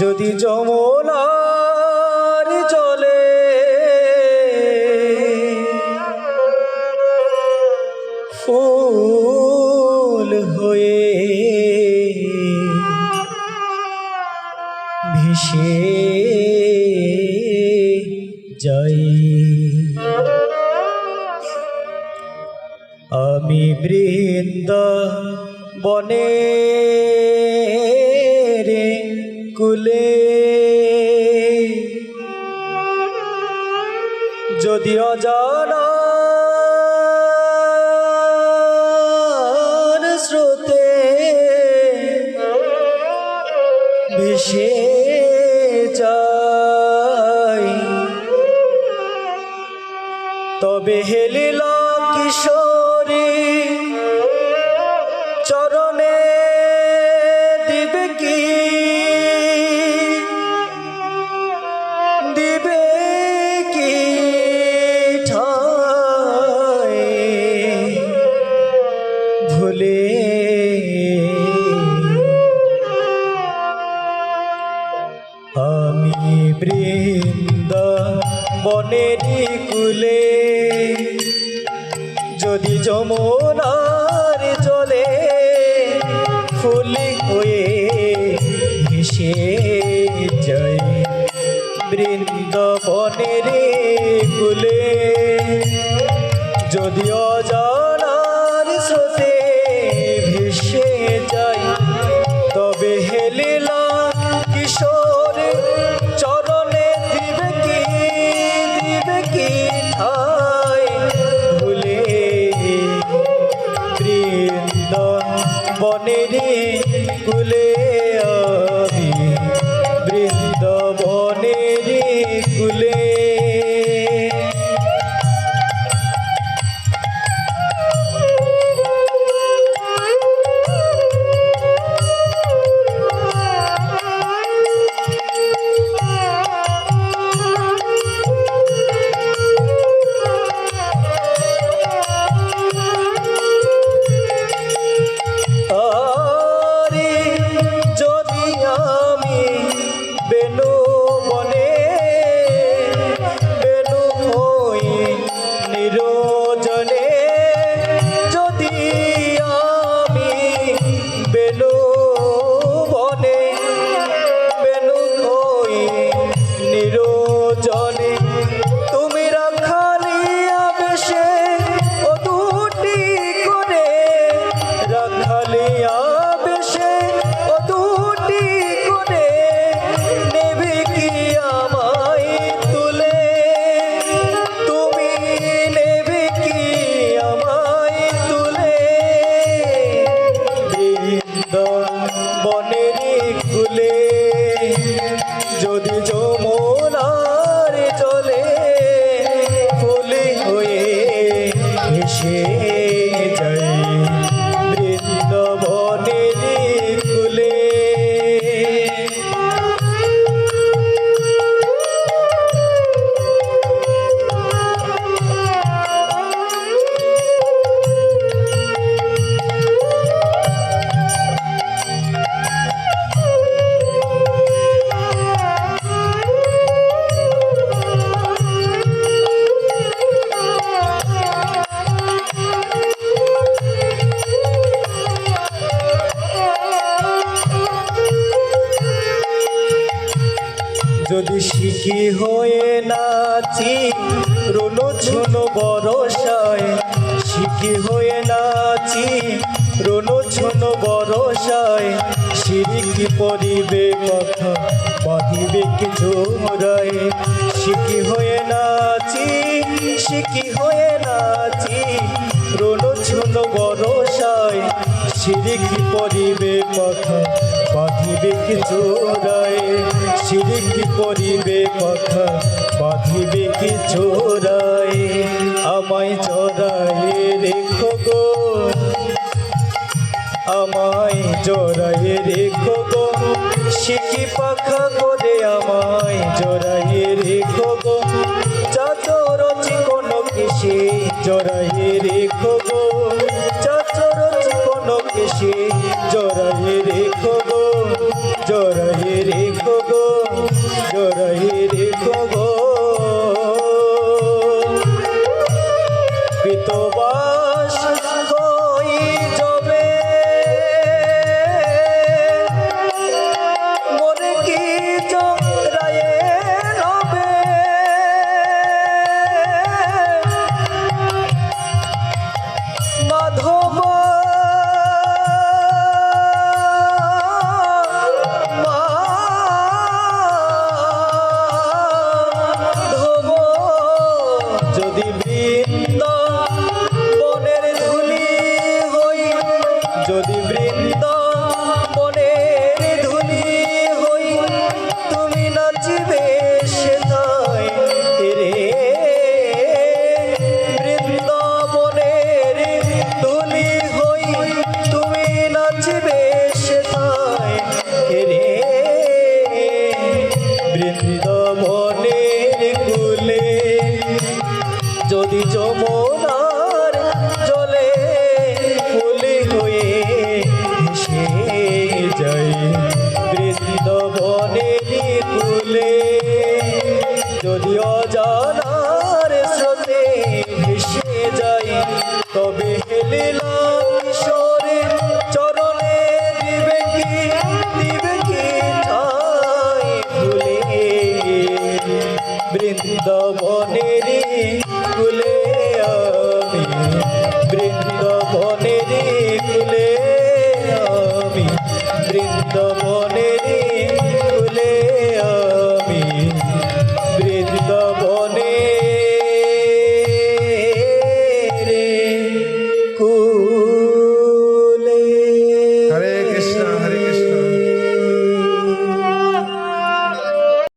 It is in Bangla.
যদি যমুনার চলে ফুল হয়ে ভেসে যাই। আমি বৃন্দ বনে যদি অজানা স্রোতে ভেসে যাই। তবে হেলিল কিশোরী চরণে বৃন্দ বনেরি কুলে। যদি যমুনার চলে ফুলি হয়ে ভেসে যাই বৃন্দাবনের কুলে। যদি বনের কুলে আমি যদি শিখি হয়ে নাচি রুনু ঝুনু বরসায়। শিখি হয়ে নাচি রুনু ঝুনু বরসায়। সিরিকি পরিবে, কথা বাঁধিবে কি জোড়ায় শিখি হয়ে নাচি, শিখি হয়ে নাচি রুনু ঝুনু বরসায়। সিরিকি পরিবে, কথা বাঁধিবে কি জোড়ায় সিরিকি পরিবে কথা? বাঁধিবে কি জোড়ায় আমায় জড়ায় রেখো গো। আমায় জড়ায় রেখো গো। শিকি পাখা করে আমায় জড়ায় রেখো গো। চাচর চিকন কেশে জড়ায় রেখো তুলে